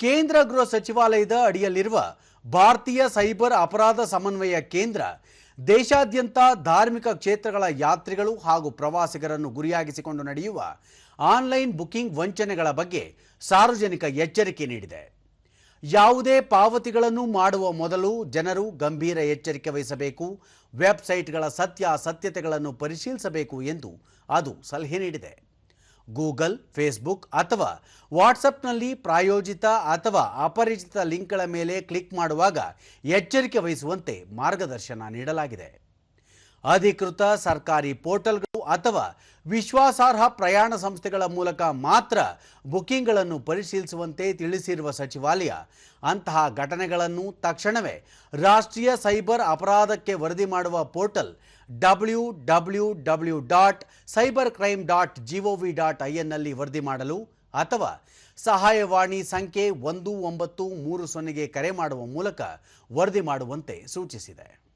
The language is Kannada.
ಕೇಂದ್ರ ಗೃಹ ಸಚಿವಾಲಯದ ಅಡಿಯಲ್ಲಿರುವ ಭಾರತೀಯ ಸೈಬರ್ ಅಪರಾಧ ಸಮನ್ವಯ ಕೇಂದ್ರ, ದೇಶಾದ್ಯಂತ ಧಾರ್ಮಿಕ ಕ್ಷೇತ್ರಗಳ ಯಾತ್ರಿಗಳು ಹಾಗೂ ಪ್ರವಾಸಿಗರನ್ನು ಗುರಿಯಾಗಿಸಿಕೊಂಡು ನಡೆಯುವ ಆನ್ಲೈನ್ ಬುಕಿಂಗ್ ವಂಚನೆಗಳ ಬಗ್ಗೆ ಸಾರ್ವಜನಿಕ ಎಚ್ಚರಿಕೆ ನೀಡಿದೆ. ಯಾವುದೇ ಪಾವತಿಗಳನ್ನು ಮಾಡುವ ಮೊದಲು ಜನರು ಗಂಭೀರ ಎಚ್ಚರಿಕೆ ವಹಿಸಬೇಕು, ವೆಬ್ಸೈಟ್ಗಳ ಸತ್ಯಾಸತ್ಯತೆಗಳನ್ನು ಪರಿಶೀಲಿಸಬೇಕು ಎಂದು ಅದು ಸಲಹೆ ನೀಡಿದೆ. ಗೂಗಲ್, ಫೇಸ್ಬುಕ್ ಅಥವಾ ವಾಟ್ಸಪ್ನಲ್ಲಿ ಪ್ರಾಯೋಜಿತ ಅಥವಾ ಅಪರಿಚಿತ ಲಿಂಕ್ಗಳ ಮೇಲೆ ಕ್ಲಿಕ್ ಮಾಡುವಾಗ ಎಚ್ಚರಿಕೆ ವಹಿಸುವಂತೆ ಮಾರ್ಗದರ್ಶನ ನೀಡಲಾಗಿದೆ. ಅಧಿಕೃತ ಸರ್ಕಾರಿ ಪೋರ್ಟಲ್ಗಳು ಅಥವಾ ವಿಶ್ವಾಸಾರ್ಹ ಪ್ರಯಾಣ ಸಂಸ್ಥೆಗಳ ಮೂಲಕ ಮಾತ್ರ ಬುಕಿಂಗ್ಗಳನ್ನು ಪರಿಶೀಲಿಸುವಂತೆ ತಿಳಿಸಿರುವ ಸಚಿವಾಲಯ, ಅಂತಹ ಘಟನೆಗಳನ್ನು ತಕ್ಷಣವೇ ರಾಷ್ಟ್ರೀಯ ಸೈಬರ್ ಅಪರಾಧಕ್ಕೆ ವರದಿ ಮಾಡುವ portal W W W dot cyber crime dot GOV dot ಐಎನ್ನಲ್ಲಿ ವರದಿ ಮಾಡಲು ಅಥವಾ ಸಹಾಯವಾಣಿ ಸಂಖ್ಯೆ ಒಂದು ಒಂಬತ್ತು ಮೂರು ಸೊನ್ನೆಗೆ ಕರೆ ಮಾಡುವ ಮೂಲಕ ವರದಿ ಮಾಡುವಂತೆ ಸೂಚಿಸಿದೆ.